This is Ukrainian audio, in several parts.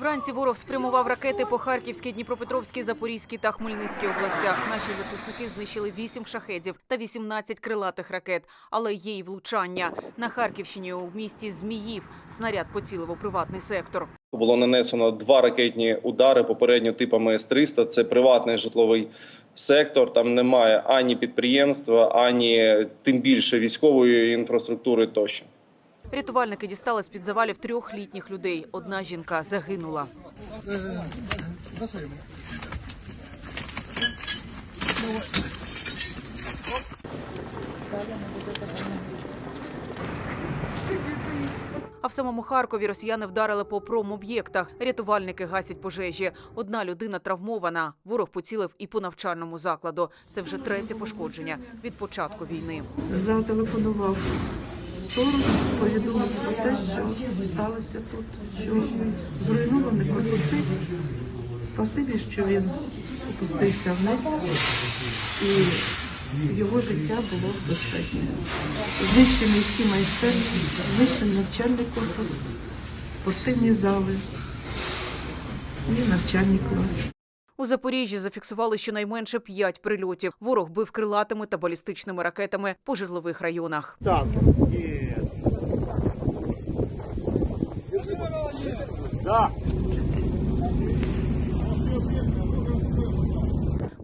Вранці ворог спрямував ракети по Харківській, Дніпропетровській, Запорізькій та Хмельницькій областях. Наші захисники знищили 8 шахедів та 18 крилатих ракет. Але є й влучання. На Харківщині у місті Зміїв снаряд поцілив у приватний сектор. Було нанесено два ракетні удари попередньо типами С-300. Це приватний житловий сектор. Там немає ані підприємства, ані тим більше військової інфраструктури тощо. Рятувальники дістали з-під завалів трьох літніх людей. Одна жінка загинула. А в самому Харкові росіяни вдарили по промоб'єктах. Рятувальники гасять пожежі. Одна людина травмована. Ворог поцілив і по навчальному закладу. Це вже третє пошкодження від початку війни. Зателефонував сторож, повідомив про те, що сталося тут, що зруйновані корпуси. Спасибі, що він опустився вниз і його життя було в безпеці. Знищені всі майстерні, знищений навчальний корпус, спортивні зали і навчальні класи. У Запоріжжі зафіксували щонайменше п'ять прильотів. Ворог бив крилатими та балістичними ракетами по житлових районах.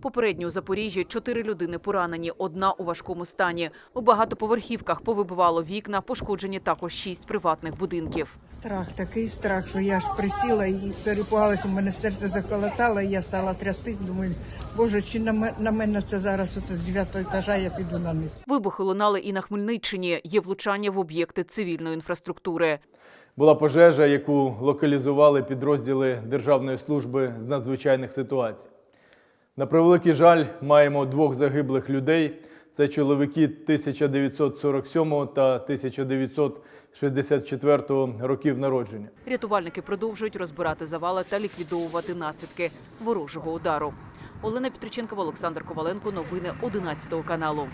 Попередньо у Запоріжжі чотири людини поранені, одна у важкому стані. У багатоповерхівках повибивало вікна, пошкоджені також шість приватних будинків. Страх, такий страх, що я ж присіла і перепугалася, у мене серце заколотало, і я стала трястись, думаю, боже, чи на, на мене це зараз оце з 9 етажа я піду на низ. Вибухи лунали і на Хмельниччині. Є влучання в об'єкти цивільної інфраструктури. Була пожежа, яку локалізували підрозділи Державної служби з надзвичайних ситуацій. На превеликий жаль, маємо двох загиблих людей. Це чоловіки 1947 та 1964 років народження. Рятувальники продовжують розбирати завали та ліквідовувати наслідки ворожого удару. Олена Петриченкова, Олександр Коваленко. Новини 11 каналу.